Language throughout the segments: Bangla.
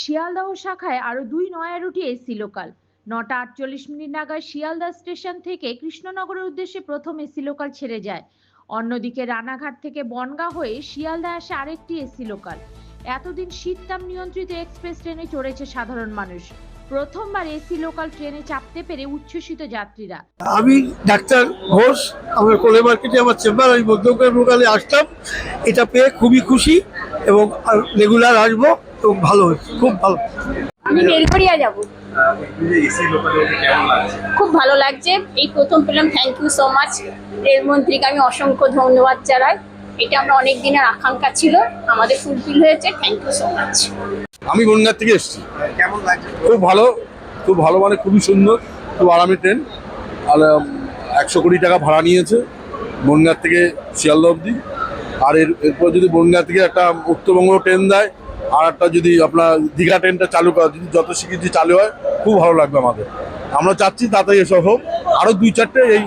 শিয়ালদহ শাখায় আরও দুই নয়া রুটে এসি লোকাল। নটা আটচল্লিশ মিনিট নাগাদ শিয়ালদহ স্টেশন থেকে কৃষ্ণনগরের উদ্দেশ্যে প্রথম এসি লোকাল ছেড়ে যায়। অন্যদিকে রানাঘাট থেকে বনগাঁ হয়ে শিয়ালদহ আসে আরেকটি এসি লোকাল। এতদিন শীততাপ নিয়ন্ত্রিত এক্সপ্রেস ট্রেনে চড়েছে সাধারণ মানুষ। প্রথমবার এসি লোকাল ট্রেনে চাপতে পেরে উচ্ছ্বসিত যাত্রীরা। আমি ডাক্তার ঘোষ, আমার কোলে মার্কেটে আমার চেম্বার, আমি মধ্যগ্রাম লোকালে আসতাম এটা পেয়ে খুবই খুশি এবং রেগুলার আসব। ভালো খুব ভালো। আমি বেলঘরিয়া যাব। খুব ভালো লাগছে। এই প্রথম পেলাম থ্যাংক ইউ সো মাচ রেলমন্ত্রীকে আমি অসংখ্য ধন্যবাদ জানাই। এটা আমরা অনেক দিনের আকাঙ্ক্ষা ছিল। আমাদের ফুলফিল হয়েছে। থ্যাংক ইউ সো মাচ আমি বনগাঁ থেকে এসেছি। কেমন লাগছে? খুব ভালো খুব ভালো মানে খুবই সুন্দর। খুব আরামি ট্রেন। আর একশো কোটি টাকা ভাড়া নিয়েছে বনগাঁ থেকে শিয়ালদা অবধি। আর এর এরপর যদি বনগাঁ থেকে একটা উত্তরবঙ্গ ট্রেন দেয় আর একটা যদি আপনার দীঘা ট্রেনটা চালু করা যদি যত শিগগির যদি চালু হয় খুব ভালো লাগবে আমাদের। আমরা চাচ্ছি তাড়াতাড়ি এসব হোক আরও দুই চারটে এই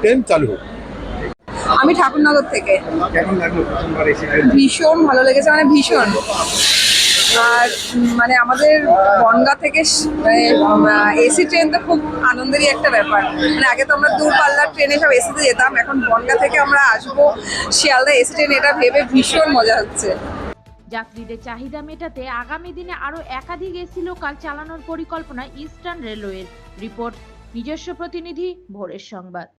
ট্রেন চালু হোক। আমি ঠাকুরনগর থেকে। ভীষণ ভালো লেগেছে মানে ভীষণ। আর মানে আমাদের বনগা থেকে এসি ট্রেন তো খুব আনন্দেরই একটা ব্যাপার। মানে আগে তো আমরা দূরপাল্লার ট্রেনে সব এসিতে যেতাম এখন বনগা থেকে আমরা আসব শিয়ালদা এসি ট্রেন এটা ভেবে ভীষণ মজা হচ্ছে। যাত্রীদের চাহিদা মেটাতে আগামী দিনে আরও একাধিক এসি লোকাল চালানোর পরিকল্পনা ইস্টার্ন রেলওয়ের। রিপোর্ট, নিজস্ব প্রতিনিধি, ভোরের সংবাদ।